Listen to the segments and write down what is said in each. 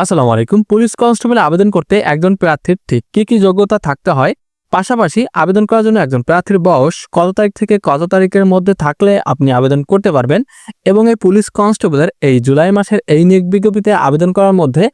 আসসালামু আলাইকুম। পুলিশ কনস্টেবলে আবেদন করতে একজন প্রার্থীর ঠিক কি কি যোগ্যতা থাকতে হয়? পাশাপাশি আবেদন করার জন্য একজন প্রার্থীর বয়স কত তারিখ থেকে কত তারিখের মধ্যে থাকলে আপনি আবেদন করতে পারবেন? এবং এই পুলিশ কনস্টেবলের এই জুলাই মাসের এই নিয়োগ বিজ্ঞপ্তিতে আবেদন করার মধ্যে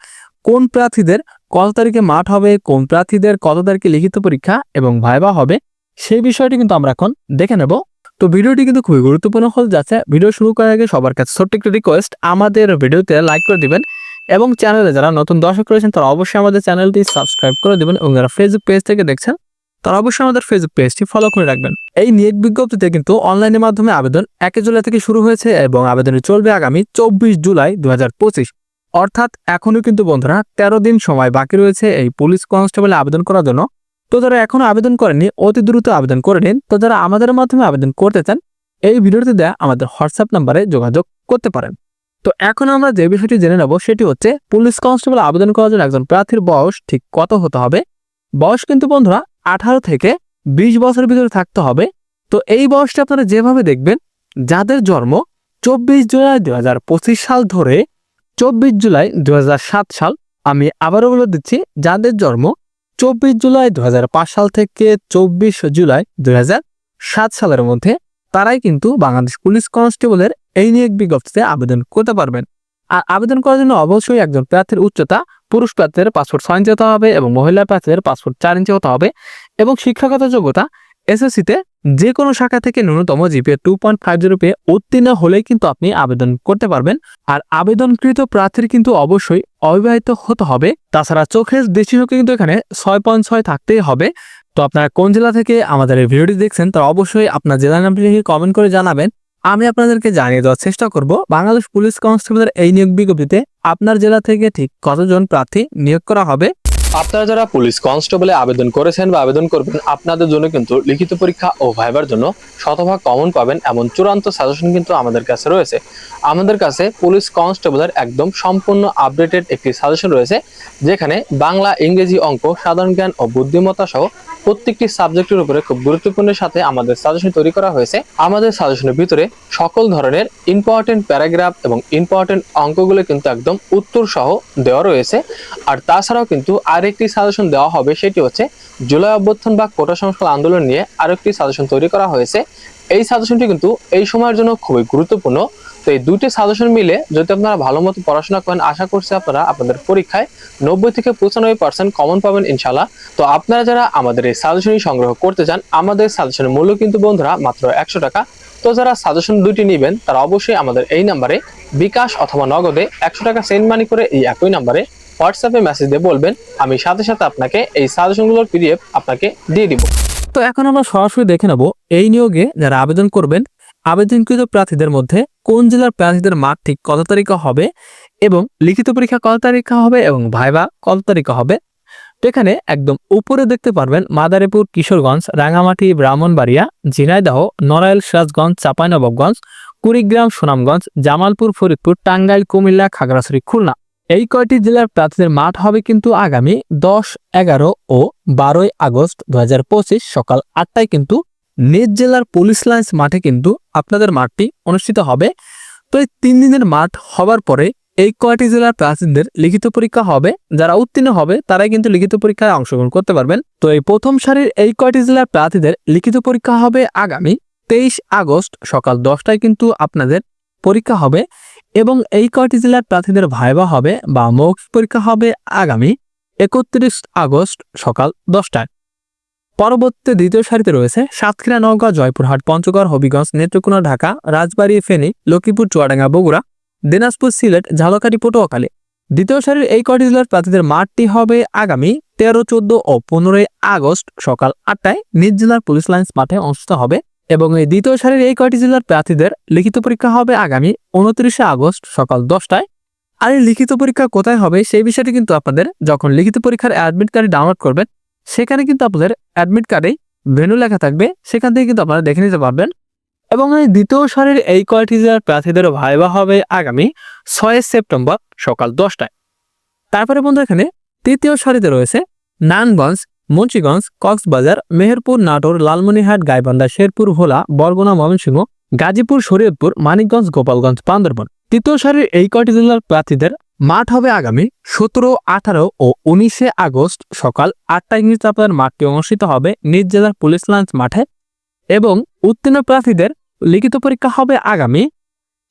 কোন প্রার্থীদের কত তারিখে মাঠ হবে, কোন প্রার্থীদের কত তারিখে লিখিত পরীক্ষা এবং ভাইবা হবে, সেই বিষয়টি কিন্তু আমরা এখন দেখে নেব। তো ভিডিওটি কিন্তু খুবই গুরুত্বপূর্ণ হল যাচ্ছে। ভিডিও শুরু করার আগে সবার কাছে ছোট্ট একটি রিকোয়েস্ট আমাদের ভিডিওতে লাইক করে দিবেন। এবং চ্যানেলে যারা নতুন দর্শক রয়েছেন, তারা অবশ্যই আমাদের চ্যানেলটি সাবস্ক্রাইব করে দেবেন এবং যারা ফেসবুক পেজ থেকে দেখছেন, তারা অবশ্যই আমাদের ফেসবুক পেজটি ফলো করে রাখবেন। এই নিয়োগ বিজ্ঞপ্তিতে কিন্তু অনলাইনের মাধ্যমে আবেদন একে জুলাই থেকে শুরু হয়েছে এবং আবেদনটি চলবে আগামী চব্বিশ জুলাই দু হাজার পঁচিশ। অর্থাৎ এখনও কিন্তু বন্ধুরা তেরো দিন সময় বাকি রয়েছে এই পুলিশ কনস্টেবলে আবেদন করার জন্য। তো যারা এখনও আবেদন করেনি অতি দ্রুত আবেদন করে নিন। তো যারা আমাদের মাধ্যমে আবেদন করতে চান, এই ভিডিওতে দেয়া আমাদের হোয়াটসঅ্যাপ নাম্বারে যোগাযোগ করতে পারেন। তো এখন আমরা যে বিষয়টি জেনে নেব, সেটি হচ্ছে পুলিশ কনস্টেবল আবেদন করার জন্য একজন প্রার্থীর বয়স ঠিক কত হতে হবে? বয়স কিন্তু বন্ধুরা আঠারো থেকে বিশ বছরের ভিতরে থাকতে হবে। তো এই বয়সটা আপনারা যেভাবে দেখবেন, যাদের জন্ম চব্বিশ জুলাই দু হাজার পঁচিশ সাল ধরে চব্বিশ জুলাই দু হাজার সাত সাল, আমি আবারও বলে দিচ্ছি, যাদের জন্ম চব্বিশ জুলাই দু হাজার পাঁচ সাল থেকে চব্বিশ জুলাই দুই হাজার সাত সালের মধ্যে তারাই কিন্তু বাংলাদেশ পুলিশ কনস্টেবলের এই নিয়োগ বিজ্ঞপ্তিতে আবেদন করতে পারবেন। আর আবেদন করার জন্য অবশ্যই একজন প্রার্থীর উচ্চতা, পুরুষ প্রার্থীর পাসপোর্ট ছয় ইঞ্চি হতে হবে এবং মহিলা প্রার্থীদের পাসপোর্ট চার ইঞ্চি হতে হবে এবং শিক্ষাগত যোগ্যতা এসএসসিতে যে কোনো শাখা থেকে ন্যূনতম GPA two point five zero পেয়ে উত্তীর্ণ হলেই কিন্তু আপনি আবেদন করতে পারবেন। আর আবেদনকৃত প্রার্থীর কিন্তু অবশ্যই অবিবাহিত হতে হবে। তাছাড়া চোখের দৃষ্টিশক্তি কিন্তু এখানে ছয় পয়েন্ট ছয় থাকতেই হবে। তো আপনারা কোন জেলা থেকে আমাদের এই ভিডিওটি দেখছেন, তারা অবশ্যই আপনার জেলার নামটি লিখে কমেন্ট করে জানাবেন। আমি আপনাদেরকে জানিয়ে দেওয়ার চেষ্টা করব, বাংলাদেশ পুলিশ কনস্টেবলের এই নিয়োগ বিজ্ঞপ্তিতে আপনার জেলা থেকে ঠিক কতজন প্রার্থী নিয়োগ করা হবে। আপনারা যারা পুলিশ কনস্টেবলে আবেদন করেছেন বা আবেদন করবেন, আপনাদের জন্য কিন্তু লিখিত পরীক্ষা ও ভাইবার জন্য শতভাগ কমন পাবেন এমন চূড়ান্ত সাজেশন কিন্তু আমাদের কাছে রয়েছে। আমাদের কাছে পুলিশ কনস্টেবলের একদম সম্পূর্ণ আপডেটেড একটি সাজেশন রয়েছে, যেখানে বাংলা ইংরেজি অঙ্ক, সাধারণ জ্ঞান ও বুদ্ধিমত্তা সহ প্রত্যেকটি সাবজেক্টের উপরে খুব গুরুত্বপূর্ণের সাথে আমাদের সাজেশন তৈরি করা হয়েছে। আমাদের সাজেশনের ভিতরে সকল ধরনের ইম্পর্টেন্ট প্যারাগ্রাফ এবং ইম্পর্টেন্ট অঙ্কগুলো কিন্তু একদম উত্তর সহ দেওয়া রয়েছে। আর তাছাড়াও কিন্তু আরেকটি সাজেশন দেওয়া হবে, সেটি হচ্ছে জুলাই অভ্যুত্থান বা কোটা সংস্কার আন্দোলন নিয়ে আরেকটি সাজেশন তৈরি করা হয়েছে। এই সাজেশনটি কিন্তু এই সময়ের জন্য খুবই গুরুত্বপূর্ণ। তো এই দুইটি সাজেশন মিলে যদি আপনারা ভালো মতো পড়াশোনা করেন, আশা করছি আপনারা আপনাদের পরীক্ষায় নব্বই থেকে পঁচানব্বই পার্সেন্ট কমন পাবেন ইনশাল্লাহ তো আপনারা যারা আমাদের এই সাজেশনই সংগ্রহ করতে চান, আমাদের সাজেশনের মূল্য কিন্তু বন্ধুরা মাত্র একশো টাকা। তো যারা সাজেশন দুইটি নেবেন, তারা অবশ্যই আমাদের এই নাম্বারে বিকাশ অথবা নগদে একশো টাকা সেন্ড মানি করে এই একই নাম্বারে হোয়াটসঅ্যাপে মেসেজ দিয়ে বলবেন, আমি সাথে সাথে আপনাকে এই সাজেশনগুলোর পিডিএফ আপনাকে দিয়ে দিব। তো এখন আমরা সরাসরি দেখে নেব এই নিয়োগে যারা আবেদন করবেন আবেদনকৃত প্রার্থীদের মধ্যে কোন জেলার প্রার্থীদের মাঠ ঠিক কত তারিখে হবে এবং লিখিত পরীক্ষা কত তারিখে হবে এবং ভাইবা কত তারিখে হবে? তো এখানে একদম উপরে দেখতে পারবেন মাদারীপুর, কিশোরগঞ্জ, রাঙামাটি, ব্রাহ্মণবাড়িয়া, ঝিনাইদহ, নড়াইল, সিরাজগঞ্জ, চাঁপাইনবাবগঞ্জ, কুড়িগ্রাম, সুনামগঞ্জ, জামালপুর, ফরিদপুর, টাঙ্গাইল, কুমিল্লা, খাগড়াছড়ি, খুলনা। এই কয়টি জেলার প্রার্থীদের মাঠ হবে কিন্তু আগামী দশ, এগারো ও বারোই আগস্ট দু হাজার পঁচিশ সকাল আটটায় কিন্তু নিজ জেলার পুলিশ লাইন্স মাঠে কিন্তু আপনাদের মাঠটি অনুষ্ঠিত হবে। তো এই তিন দিনের মাঠ হবার পরে এই কয়টি জেলার প্রার্থীদের লিখিত পরীক্ষা হবে, যারা উত্তীর্ণ হবে, তারাই কিন্তু লিখিত পরীক্ষায় অংশগ্রহণ করতে পারবেন। তো এই প্রথম সারির এই কয়টি জেলার প্রার্থীদের লিখিত পরীক্ষা হবে আগামী তেইশ আগস্ট সকাল দশটায় কিন্তু আপনাদের পরীক্ষা হবে এবং এই কয়টি জেলার প্রার্থীদের ভাইবা হবে বা মৌখিক পরীক্ষা হবে আগামী একত্রিশ আগস্ট সকাল দশটায়। পরবর্তী দ্বিতীয় সারিতে রয়েছে সাতক্ষীরা, নওগাঁ, জয়পুরহাট, পঞ্চগড়, হবিগঞ্জ, নেত্রকোনা, ঢাকা, রাজবাড়ী, ফেনী, লক্ষ্মীপুর, চুয়াডাঙ্গা, বগুড়া, দিনাজপুর, সিলেট, ঝালকাঠি, পটুয়াখালী। দ্বিতীয় সারির এই কটি জেলার প্রার্থীদের মাঠটি হবে আগামী তেরো, চোদ্দ ও পনেরোই আগস্ট সকাল আটটায় নিজ জেলার পুলিশ লাইন্স মাঠে অনুষ্ঠিত হবে এবং এই দ্বিতীয় সারির এই কয়টি জেলার প্রার্থীদের লিখিত পরীক্ষা হবে আগামী উনত্রিশে আগস্ট সকাল দশটায়। আর এই লিখিত পরীক্ষা কোথায় হবে সেই বিষয়টি কিন্তু আপনাদের যখন লিখিত পরীক্ষার অ্যাডমিট কার্ড ডাউনলোড করবেন সেখানে কিন্তু আপনাদের অ্যাডমিট কার্ডেই ভেনু লেখা থাকবে। সেখান থেকে কিন্তু আপনারা দেখে নিতে পারবেন। এবং এই দ্বিতীয় সারির এই কয়টি জেলার প্রার্থীদের ভাইবা হবে আগামী ছয় সেপ্টেম্বর সকাল দশটায়। তারপরে বন্ধু এখানে তৃতীয় সারিতে রয়েছে নানগঞ্জ, মুন্সিগঞ্জ, কক্সবাজার, মেহেরপুর, নাটোর লালমনিহাট গাইবান্ধা, শেরপুর, ভোলা, বরগুনা, ময়মনসিংহ, গাজীপুর, শরীয়তপুর, মানিকগঞ্জ, গোপালগঞ্জ, বান্দরবন। তৃতীয় সারির এই কয়টি জেলার প্রার্থীদের মাঠ হবে আগামী সতেরো, আঠারো ও উনিশে আগস্ট সকাল আটটা ইংরেজি আপনার মাঠটি অনুষ্ঠিত হবে নিজ জেলার পুলিশ লাঞ্চ মাঠে এবং উত্তীর্ণ প্রার্থীদের লিখিত পরীক্ষা হবে আগামী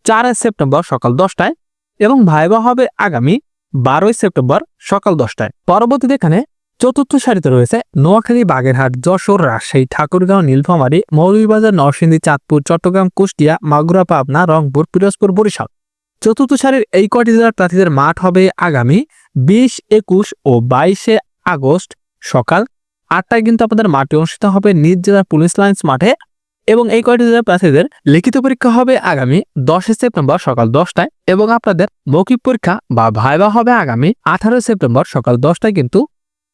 চার সেপ্টেম্বর সকাল দশটায় এবং ভাইবা হবে আগামী বারোই সেপ্টেম্বর সকাল দশটায়। পরবর্তীতে এখানে চতুর্থ সারিতে রয়েছে নোয়াখালী, বাগেরহাট, যশোর, রাজশাহী, ঠাকুরগাঁও, নীলফামারী, মৌলভীবাজার, নরসিংদী, চাঁদপুর, চট্টগ্রাম, কুষ্টিয়া, মাগুরা, পাবনা, রংপুর, পিরোজপুর, বরিশাল। চতুর্থ সারির এই কয়টি জেলার প্রার্থীদের মাঠ হবে আগামী বিশ, একুশ ও বাইশে আগস্ট সকাল আটটায়। কিন্তু আপনাদের মাঠে অনুষ্ঠিত হবে নিজ জেলার পুলিশ লাইন্স মাঠে এবং এই কয়টি জেলার প্রার্থীদের লিখিত পরীক্ষা হবে আগামী দশই সেপ্টেম্বর সকাল দশটায় এবং আপনাদের মৌখিক পরীক্ষা বা ভাইবা হবে আগামী আঠারোই সেপ্টেম্বর সকাল দশটায় কিন্তু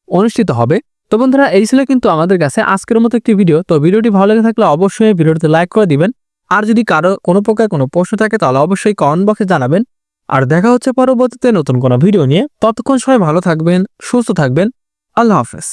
অনুষ্ঠিত হবে। তো বন্ধুরা, এই ছিল কিন্তু আমাদের কাছে আজকের মতো একটি ভিডিও। তো ভিডিওটি ভালো লেগে থাকলে অবশ্যই ভিডিওটিতে লাইক করে দিবেন। আর যদি কারও কোনো প্রকার কোনো প্রশ্ন থাকে, তাহলে অবশ্যই কমেন্ট বক্সে জানাবেন। আর দেখা হচ্ছে পরবর্তীতে নতুন কোনো ভিডিও নিয়ে। ততক্ষণ সবাই ভালো থাকবেন, সুস্থ থাকবেন। আল্লাহ হাফেজ।